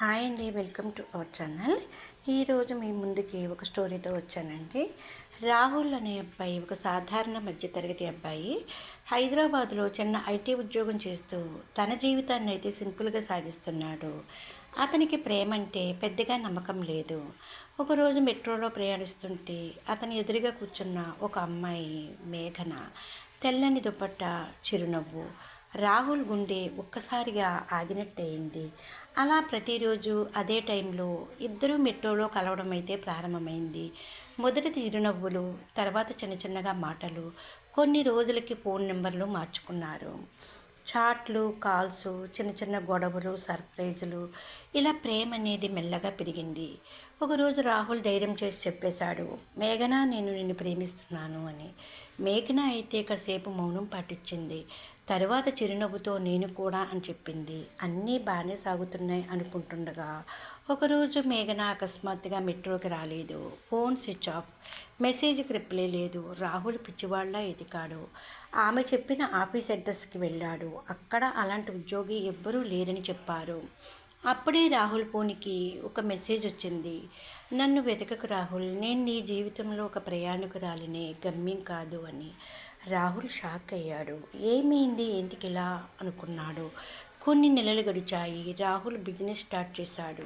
Hi అండి welcome to our channel. ఈరోజు మీ ముందుకి ఒక స్టోరీతో వచ్చానండి. రాహుల్ అనే అబ్బాయి ఒక సాధారణ మధ్యతరగతి అబ్బాయి హైదరాబాద్లో చిన్న ఐటీ ఉద్యోగం చేస్తూ తన జీవితాన్ని అయితే సింపుల్గా సాగిస్తున్నాడు. అతనికి ప్రేమ అంటే పెద్దగా నమ్మకం లేదు. ఒకరోజు మెట్రోలో ప్రయాణిస్తుంటే అతని ఎదురుగా కూర్చున్న ఒక అమ్మాయి మేఘన తెల్లని దుప్పట్ట చిరునవ్వు రాహుల్ గుండె ఒక్కసారిగా ఆగినట్టయింది. అలా ప్రతిరోజు అదే టైంలో ఇద్దరూ మెట్రోలో కలవడం అయితే ప్రారంభమైంది. మొదటి చిరునవ్వులు తర్వాత చిన్న చిన్నగా మాటలు కొన్ని రోజులకి ఫోన్ నెంబర్లు మార్చుకున్నారు. చాట్లు కాల్స్ చిన్న చిన్న గొడవలు సర్ప్రైజులు ఇలా ప్రేమ అనేది మెల్లగా పెరిగింది. ఒకరోజు రాహుల్ ధైర్యం చేసి చెప్పేశాడు మేఘన నేను నిన్ను ప్రేమిస్తున్నాను అని. మేఘన అయితే కాసేపు మౌనం పాటించింది. తర్వాత చిరునవ్వుతో నేను కూడా అని చెప్పింది. అన్నీ బాగానే సాగుతున్నాయి అనుకుంటుండగా ఒకరోజు మేఘన అకస్మాత్తుగా మెట్రోకి రాలేదు. Phone switch off. మెసేజ్కి రిప్లై లేదు. రాహుల్ పిచ్చివాళ్ళ ఎదికాడు ఆమె చెప్పిన ఆఫీస్ అడ్రస్కి వెళ్ళాడు. అక్కడ అలాంటి ఉద్యోగి ఎవ్వరూ లేరని చెప్పారు. అప్పుడే రాహుల్ ఫోన్కి ఒక మెసేజ్ వచ్చింది. నన్ను వెతకకు రాహుల్ నేను నీ జీవితంలో ఒక ప్రయాణికురాలినే గమ్యం కాదు అని. రాహుల్ షాక్ అయ్యాడు. ఏమైంది? ఎందుకు ఇలా? అనుకున్నాడు. కొన్ని నెలలు గడిచాయి. రాహుల్ బిజినెస్ స్టార్ట్ చేశాడు.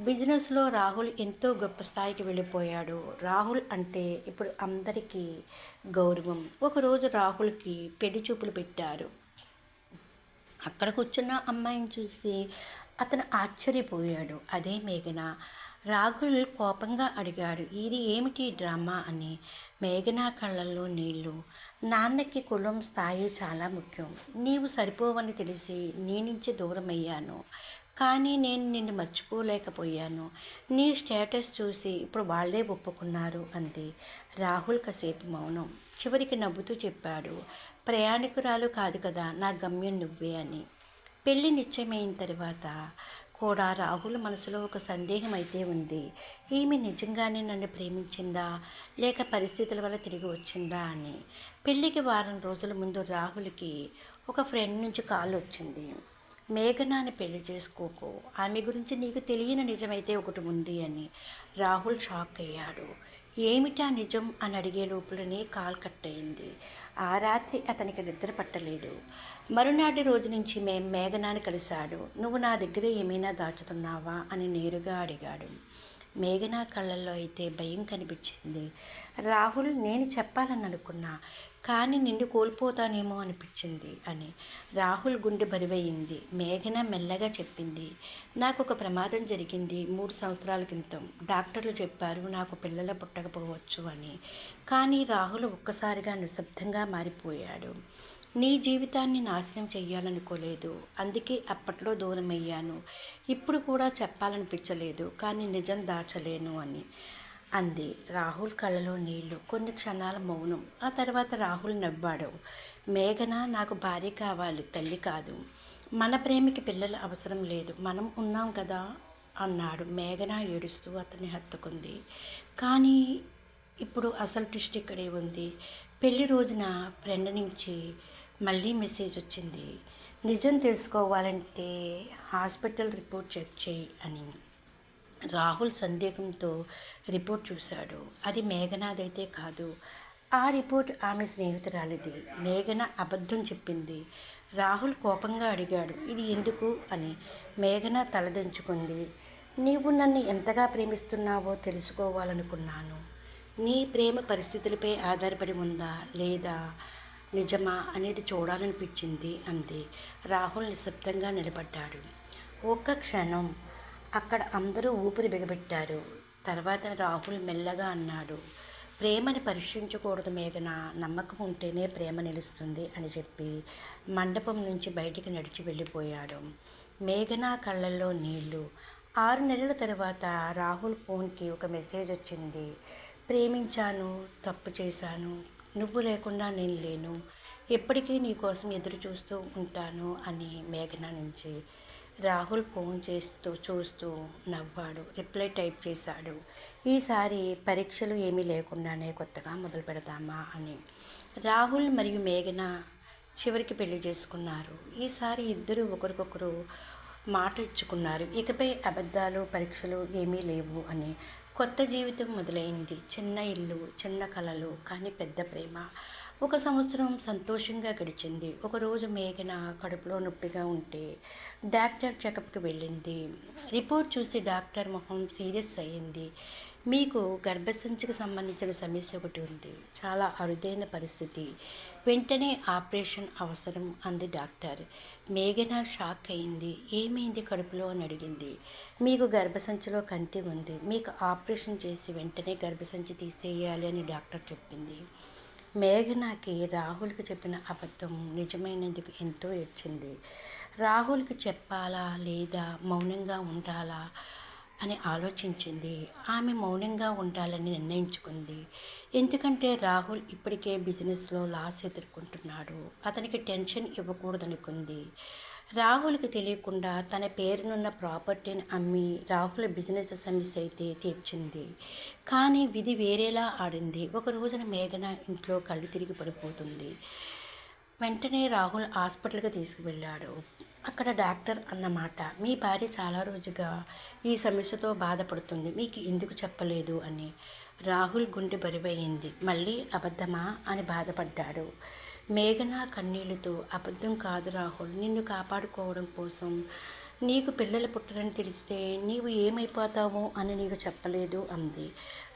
బిజినెస్లో రాహుల్ ఎంతో గొప్ప స్థాయికి వెళ్ళిపోయాడు. రాహుల్ అంటే ఇప్పుడు అందరికీ గౌరవం. ఒకరోజు రాహుల్కి పెళ్ళి చూపులు పెట్టారు. అక్కడ కూర్చున్న అమ్మాయిని చూసి అతను ఆశ్చర్యపోయాడు. అదే మేఘన రాహుల్ కోపంగా అడిగాడు. ఇది ఏమిటి డ్రామా? అని. మేఘన కళ్ళల్లో నీళ్ళు నాన్నకి కులం స్థాయి చాలా ముఖ్యం. నీవు సరిపోవని తెలిసి నీ నుంచి దూరమయ్యాను. కానీ నేను నిన్ను మర్చిపోలేకపోయాను. నీ స్టేటస్ చూసి ఇప్పుడు వాళ్ళే ఒప్పుకున్నారు అంది. రాహుల్ కాసేపు మౌనం. చివరికి నవ్వుతూ చెప్పాడు. ప్రయాణికురాలు కాదు కదా నా గమ్యం నువ్వే అని. పెళ్ళి నిశ్చయమైన తర్వాత కూడా రాహుల్ మనసులో ఒక సందేహం అయితే ఉంది. ఈమె నిజంగానే నన్ను ప్రేమించిందా? లేక పరిస్థితుల వల్ల తిరిగి వచ్చిందా? అని. పెళ్ళికి వారం రోజుల ముందు రాహుల్కి ఒక ఫ్రెండ్ నుంచి కాల్ వచ్చింది. మేఘనాన్ని పెళ్ళి చేసుకోకు. ఆమె గురించి నీకు తెలియని నిజమైతే ఒకటి ఉంది అని. రాహుల్ షాక్ అయ్యాడు. ఏమిటా నిజం అని అడిగే లోపలనే కాల్ కట్ అయింది. ఆ రాత్రి అతనికి నిద్ర పట్టలేదు. మరునాటి రోజు నుంచి మేం మేఘనాన్ని కలిశాడు. నువ్వు నా దగ్గర ఏమైనా దాచుతున్నావా? అని నేరుగా అడిగాడు. మేఘనా కళ్ళల్లో అయితే భయం కనిపించింది. రాహుల్ నేను చెప్పాలని అనుకున్నా. కానీ నిన్ను కోల్పోతానేమో అనిపించింది అని. రాహుల్ గుండె బరివయింది మేఘన మెల్లగా చెప్పింది నాకు ఒక ప్రమాదం జరిగింది మూడు సంవత్సరాల క్రితం. డాక్టర్లు చెప్పారు నాకు పిల్లలు పుట్టకపోవచ్చు అని. కానీ రాహుల్ ఒక్కసారిగా నిశ్శబ్దంగా మారిపోయాడు. నీ జీవితాన్ని నాశనం చెయ్యాలనుకోలేదు. అందుకే అప్పట్లో దూరం అయ్యాను ఇప్పుడు కూడా చెప్పాలనిపించలేదు. కానీ నిజం దాచలేను అని. అంది. రాహుల్ కళ్ళలో నీళ్ళు. కొన్ని క్షణాల మౌనం. ఆ తర్వాత రాహుల్ నవ్వాడు. మేఘన నాకు భార్య కావాలి తల్లి కాదు. మన ప్రేమికి పిల్లలు అవసరం లేదు. మనం ఉన్నాం కదా అన్నాడు. మేఘన ఏడుస్తూ అతన్ని హత్తుకుంది. కానీ ఇప్పుడు అసలు ట్విస్ట్ ఇక్కడే ఉంది. పెళ్ళి రోజున ఫ్రెండ్ నుంచి మళ్ళీ మెసేజ్ వచ్చింది. నిజం తెలుసుకోవాలంటే హాస్పిటల్ రిపోర్ట్ చెక్ చేయి అని. రాహుల్ సందేహంతో రిపోర్ట్ చూశాడు. అది మేఘనాదైతే కాదు. ఆ రిపోర్ట్ ఆమె స్నేహితురాలిది. మేఘన అబద్ధం చెప్పింది. రాహుల్ కోపంగా అడిగాడు ఇది ఎందుకు? అని. మేఘన తలదించుకుంది నీవు నన్ను ఎంతగా ప్రేమిస్తున్నావో తెలుసుకోవాలనుకున్నాను. నీ ప్రేమ పరిస్థితులపై ఆధారపడి ఉందా లేదా? నిజమా? అనేది చూడాలనిపించింది అంది. రాహుల్ నిశ్శబ్దంగా నిలబడ్డాడు. ఒక్క క్షణం అక్కడ అందరూ ఊపిరి బిగబెట్టారు. తర్వాత రాహుల్ మెల్లగా అన్నాడు ప్రేమని పరీక్షించకూడదు మేఘన నమ్మకం ఉంటేనే ప్రేమ నిలుస్తుంది అని చెప్పి మండపం నుంచి బయటికి నడిచి వెళ్ళిపోయాడు. మేఘన కళ్ళల్లో నీళ్ళు. ఆరు నెలల తర్వాత రాహుల్ ఫోన్కి ఒక మెసేజ్ వచ్చింది. ప్రేమించాను తప్పు చేశాను నువ్వు లేకుండా నేను లేను ఎప్పటికీ నీ కోసం ఎదురు చూస్తూ ఉంటాను అని మేఘన నుంచి రాహుల్ ఫోన్ చేస్తూ చూస్తూ నవ్వాడు రిప్లై టైప్ చేశాడు. ఈసారి పరీక్షలు ఏమీ లేకుండానే కొత్తగా మొదలు పెడతామా అని. రాహుల్ మరియు మేఘన చివరికి పెళ్ళి చేసుకున్నారు. ఈసారి ఇద్దరు ఒకరికొకరు మాట ఇచ్చుకున్నారు ఇకపై అబద్ధాలు పరీక్షలు ఏమీ లేవు అని. కొత్త జీవితం మొదలైంది. చిన్న ఇల్లు చిన్న కళలు కానీ పెద్ద ప్రేమ. ఒక సంవత్సరం సంతోషంగా గడిచింది. ఒకరోజు మేఘన కడుపులో నొప్పిగా ఉంటే డాక్టర్ చెకప్కి వెళ్ళింది. రిపోర్ట్ చూసి డాక్టర్ మొహం సీరియస్ అయ్యింది. మీకు గర్భసంచికి సంబంధించిన సమస్య ఒకటి ఉంది. చాలా అరుదైన పరిస్థితి. వెంటనే ఆపరేషన్ అవసరం అంది డాక్టర్. మేఘన షాక్ అయింది ఏమైంది కడుపులో అని అడిగింది. మీకు గర్భసంచిలో కంతి ఉంది. మీకు ఆపరేషన్ చేసి వెంటనే గర్భసంచి తీసేయాలి అని డాక్టర్ చెప్పింది. మేఘనాకి రాహుల్కి చెప్పిన అబద్ధం నిజమైనందుకు ఎంతో ఏడ్చింది. రాహుల్కి చెప్పాలా లేదా మౌనంగా ఉండాలా అని ఆలోచించింది. ఆమె మౌనంగా ఉండాలని నిర్ణయించుకుంది. ఎందుకంటే రాహుల్ ఇప్పటికే బిజినెస్లో లాస్ ఎదుర్కొంటున్నాడు. అతనికి టెన్షన్ ఇవ్వకూడదనుకుంది. రాహుల్కి తెలియకుండా తన పేరునున్న ప్రాపర్టీని అమ్మి రాహుల్ బిజినెస్ సమస్య అయితే తీర్చింది. కానీ విధి వేరేలా ఆడింది. ఒక రోజున మేఘన ఇంట్లో కళ్ళు తిరిగి పడిపోతుంది. వెంటనే రాహుల్ హాస్పిటల్కి తీసుకువెళ్ళాడు. అక్కడ డాక్టర్ అన్నమాట మీ భార్య చాలా రోజుగా ఈ సమస్యతో బాధపడుతుంది మీకు ఎందుకు చెప్పలేదు? అని. రాహుల్ గుండె బరివయింది మళ్ళీ అబద్ధమా? అని బాధపడ్డాడు. మేఘన కన్నీళ్ళతో అబద్ధం కాదు రాహుల్ నిన్ను కాపాడుకోవడం కోసం నీకు పిల్లలు పుట్టరని తెలిస్తే నీవు ఏమైపోతావు అని నీకు చెప్పలేదు అంది.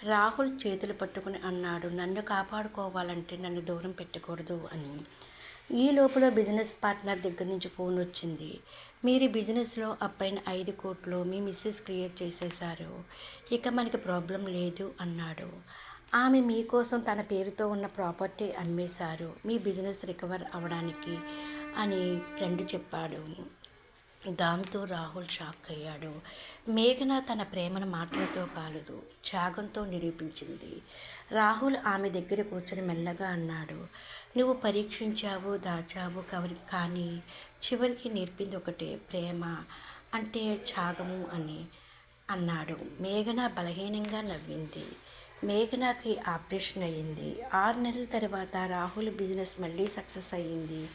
రాహుల్ చేతులు పట్టుకుని అన్నాడు నన్ను కాపాడుకోవాలంటే నన్ను దూరం పెట్టకూడదు అని. ఈ లోపల బిజినెస్ పార్ట్నర్ దగ్గర నుంచి ఫోన్ వచ్చింది. మీరు బిజినెస్లో అప్పైన ఐదు కోట్లు మీ మిస్సెస్ క్రియేట్ చేసేశారు. ఇక మనకి ప్రాబ్లం లేదు అన్నాడు. ఆమె మీకోసం తన పేరుతో ఉన్న ప్రాపర్టీ అమ్మేశారు. మీ బిజినెస్ రికవర్ అవ్వడానికి అని ఫ్రెండ్ చెప్పాడు. దాంతో రాహుల్ షాక్ అయ్యాడు. మేఘన తన ప్రేమను మాటలతో కాలదు త్యాగంతో నిరూపించింది. రాహుల్ ఆమె దగ్గర కూర్చొని మెల్లగా అన్నాడు నువ్వు పరీక్షించావు దాచావు కవరి కానీ చివరికి నేర్పింది ఒకటే ప్రేమ అంటే త్యాగము అని అన్నాడు. మేఘన బలహీనంగా నవ్వింది. మేఘనాకి ఆపరేషన్ అయ్యింది. ఆరు నెలల తర్వాత రాహుల్ బిజినెస్ మళ్ళీ సక్సెస్ అయ్యింది.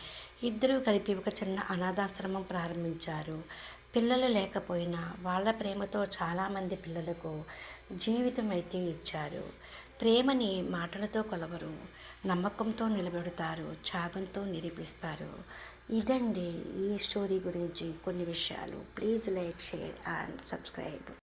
ఇద్దరూ కలిపి ఒక చిన్న అనాథాశ్రమం ప్రారంభించారు. పిల్లలు లేకపోయినా వాళ్ళ ప్రేమతో చాలామంది పిల్లలకు జీవితం అయితే ఇచ్చారు. ప్రేమని మాటలతో కొలవరు నమ్మకంతో నిలబెడతారు త్యాగంతో నిరూపిస్తారు. ఇదండి ఈ స్టోరీ గురించి. కొన్ని విషయాలు please like share and subscribe.